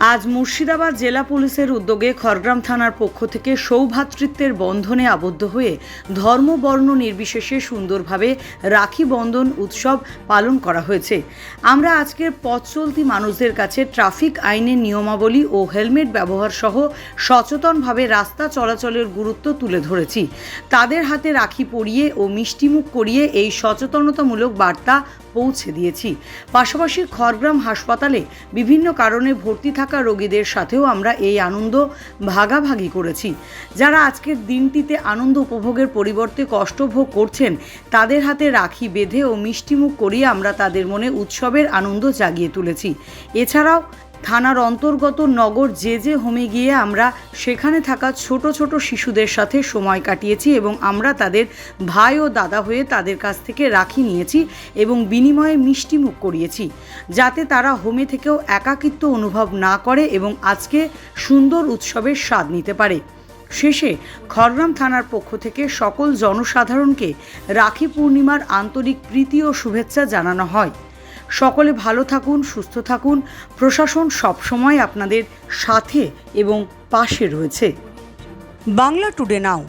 আজ মুর্শিদাবাদ জেলা পুলিশের উদ্যোগে খড়গ্রাম থানার পক্ষ থেকে সৌভ্রাতৃত্বের বন্ধনে আবদ্ধ হয়ে ধর্ম বর্ণ নির্বিশেষে সুন্দরভাবে রাখি বন্ধন উৎসব পালন করা হয়েছে। আমরা আজকের পথ চলতি মানুষদের কাছে ট্রাফিক আইনের নিয়মাবলী ও হেলমেট ব্যবহার সহ সচেতনভাবে রাস্তা চলাচলের গুরুত্ব তুলে ধরেছি। তাদের হাতে রাখি পরিয়ে ও মিষ্টিমুখ করিয়ে এই সচেতনতামূলক বার্তা পৌঁছে দিয়েছি। পাশাপাশি খড়গ্রাম হাসপাতালে বিভিন্ন কারণে ভর্তি থাকা রোগীদের সাথেও আমরা এই আনন্দ ভাগাভাগি করেছি। যারা আজকের দিনটিতে আনন্দ উপভোগের পরিবর্তে কষ্ট ভোগ করছেন, তাদের হাতে রাখি বেঁধে ও মিষ্টিমুখ করিয়ে আমরা তাদের মনে উৎসবের আনন্দ জাগিয়ে তুলেছি। এছাড়াও থানার অন্তর্গত নগর যে যে হোমে গিয়ে আমরা সেখানে থাকা ছোট ছোট শিশুদের সাথে সময় কাটিয়েছি এবং আমরা তাদের ভাই ও দাদা হয়ে তাদের কাছ থেকে রাখি নিয়েছি এবং বিনিময়ে মিষ্টিমুখ করিয়েছি, যাতে তারা হোমে থেকেও একাকিত্ব অনুভব না করে এবং আজকে সুন্দর উৎসবের স্বাদ নিতে পারে। শেষে খড়গ্রাম থানার পক্ষ থেকে সকল জনসাধারণকে রাখি পূর্ণিমার আন্তরিক প্রীতি ও শুভেচ্ছা জানানো হয়। সকলে ভালো থাকুন, সুস্থ থাকুন। প্রশাসন সবসময় আপনাদের সাথে এবং পাশে রয়েছে। বাংলা টুডে নাও